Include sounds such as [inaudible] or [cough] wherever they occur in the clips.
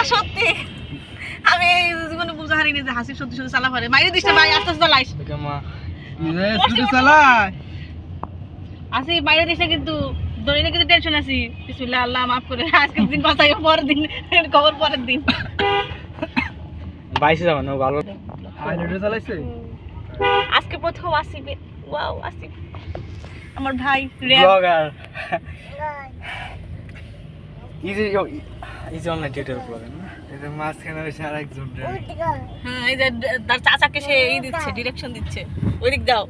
এটা সত্যি। আমি এই জীবনে বুঝা হারিনি যে হাসি সত্যি সত্যি চালা পারে মাইরে দিস ভাই আস্তে আস্তে লাইস আসি বাইরে দিস কিন্তু। না কিন্তু টেনশন আছি। বিসমিল্লাহ আল্লাহ মাফ করে। আজকের দিন বাঁচাই পরের দিন। খবর পরের দিন। বাইশে যাবেন ও ভালো। হাইলাইটে চালাইছে? আজকে প্রথম আসিবে। ওয়াও আসিব। আমার ভাই blogger. Easy easy online tutor এটা মাঝখানে রয়েছে আর একজন হ্যাঁ এই যে তার চাচাকে সে এই দিচ্ছে ডিরেকশন দিচ্ছে। ওই দিক দাও।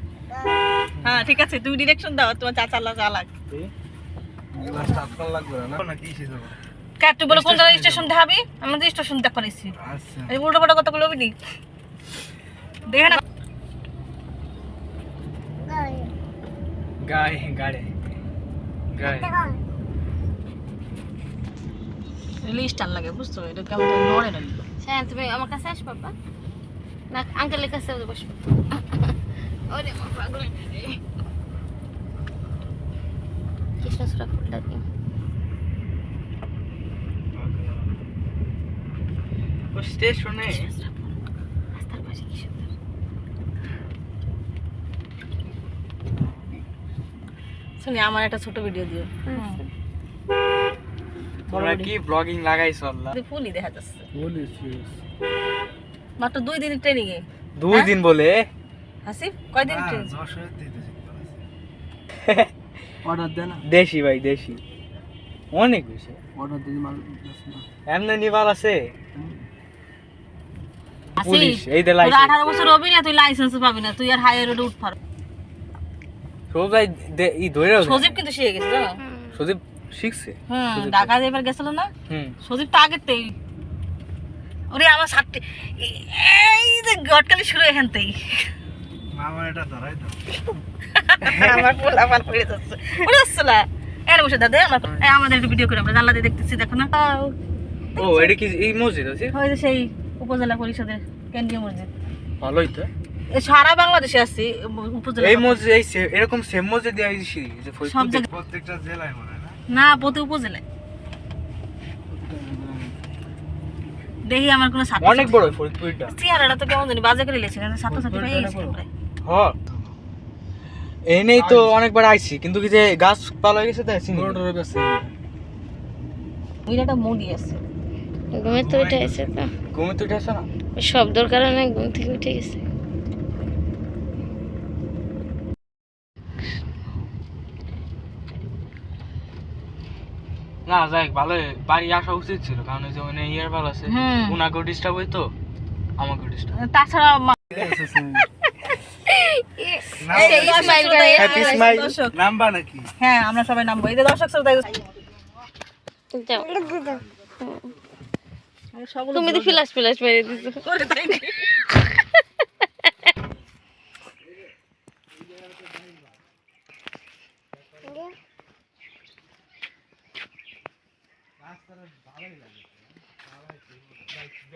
হ্যাঁ ঠিক আছে তুমি ডিরেকশন দাও তোমার চাচা আল্লাহ চালাক স্টার্ট করা লাগবে না না? কি সে যাবে ক্যাব তুই বলে কোন জায়গায় স্টেশন দেখাবি আমাদের স্টেশন দেখ পারিছি আচ্ছা। এই উল্টো পাল্টা কথা বলবি নি? দেখে না। গায়ে গাড়ে গায়ে। লিস্ট টান লাগে বুঝছ? এটা কেমন নড়ে না হ্যাঁ তুমি আমার কাছে আস বাবা না আঙ্কেলের কাছে বসবো। ওরে আমার পাগল কৃষ্ণচূড়া ফুলটা দিই ও স্টেশনে রাস্তার পাশে কি সুন্দর। শুনি আমার একটা ছোট ভিডিও দিও। তোমরা কি ব্লগিং লাগাইছো আল্লাহ? তুই ফুলই দেখা যাচ্ছে। বলিস মাত্র দুই দিনের ট্রেনিং এ। দুই দিন বলে? হাসিব কয়দিন ট্রেনিং অর্ডার দে না। দেশি ভাই দেশি। অনেক বেশি। অর্ডার দিদি মাল এমনি নিবাল আছে? পুলিশ এই দে তোর লাইসেন্স আঠারো বছর হবি না তুই লাইসেন্স পাবি না। তুই আর হাইওয়ে রোডে উঠ পারবি সবাই ই ধরে সজীব কিন্তু শিখে গেছে সদীপ শিখছে? হুম ঢাকা এবার গেছিল না? হুম। সজীব তো আগেতেই ওরে আমার সাতটি এই যে গটকালি শুরু এখানতেই মামা এটা ধরাই দাও। [laughs] আমার পোলা পান পড়ে যাচ্ছে। পড়ে যাচ্ছে না। এর বসে দাদা আমরা আমাদের একটু ভিডিও করে আমরা জানলা দিয়ে দেখতেছি দেখো না। ও এটা কি এই মসজিদ আছে? ওই সেই উপজেলা পরিষদের কেন্দ্রীয় মসজিদ। ভালোই তো। সারা বাংলাদেশে আছি উপজেলা এই মসজিদ এরকম সেম মসজিদ দিয়ে আইছি যে সব জায়গায় প্রত্যেকটা জেলায় না না প্রতি উপজেলায়। দেখি আমার কোনো ছাত্র অনেক বড় ফরিদপুরটা চেহারাটা তো কেমন জানি বাজে করে লেছে ছাত্র ছাত্রী পাই গেছে প্রায়। হ এই নেই তো অনেকবার আইছি কিন্তু কি যে গাছ পালা হয়ে গেছে তাই চিনি না। মোটরের বেশি ওই একটা মুডি আছে। ঘুমের তো উঠে গেছে তো। ঘুমে তো উঠেছে না? ওই শব্দর কারণে ঘুম থেকে উঠে গেছে। না যাই ভালো বাড়ি আসা উচিত ছিল কারণ ওই যে ওখানে ইয়ার ভালো আছে হুম। উনাকেও ডিস্টার্ব হইতো আমাকেও ডিস্টার্ব তাছাড়া নাকি? হ্যাঁ আমরা সবাই নামবো। এই যে দর্শক শ্রোতা তুমি তো ফিলাস ফিলাস মেরে দিছো করে তাই নাকি?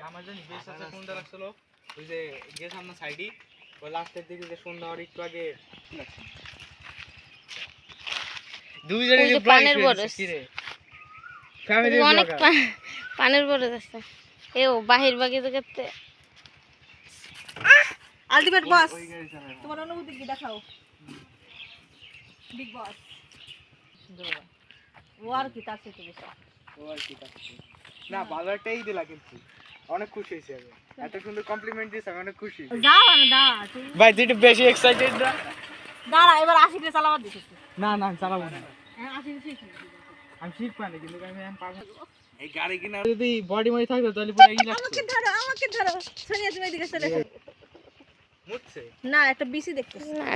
আমার জানি বেশ আছে কোনটা লাগছিল ওই যে গেছিলাম না সাইডে ওই লাস্টের দিকে যে সন্ধ্যা হওয়ার একটু আগে দুইজনে পানের বরস। ফ্যামিলি অনেক পানের এ ও বাহির বাকি তো করতে আলটিমেট বস তোমার অনুভূতি কি দেখাও? বিগ বস ও আর কি তার থেকে বেশি না ভালো একটাই দিলা কিন্তু। অনেক খুশি হয়েছি আমি। এত সুন্দর কমপ্লিমেন্ট দিয়েছে আমি অনেক খুশি যাও না দাঁড়া তুই ভাই যেটা বেশি এক্সাইটেড না দাঁড়া এবার আশি দিয়ে চালাবার দিছিস না না আমি চালাবো না। হ্যাঁ আশি দিয়ে শিখ। আমি শিখ পাইনি কিন্তু আমি এখন পারব না। এই গাড়ি কিনা যদি বডি মডি থাকতো তাহলে পুরো ই লাগতো আমাকে ধরো আমাকে ধরো। সোনিয়া তুমি এদিকে চলে এসো। মুছছে। না একটা বিসি দেখতেছি। না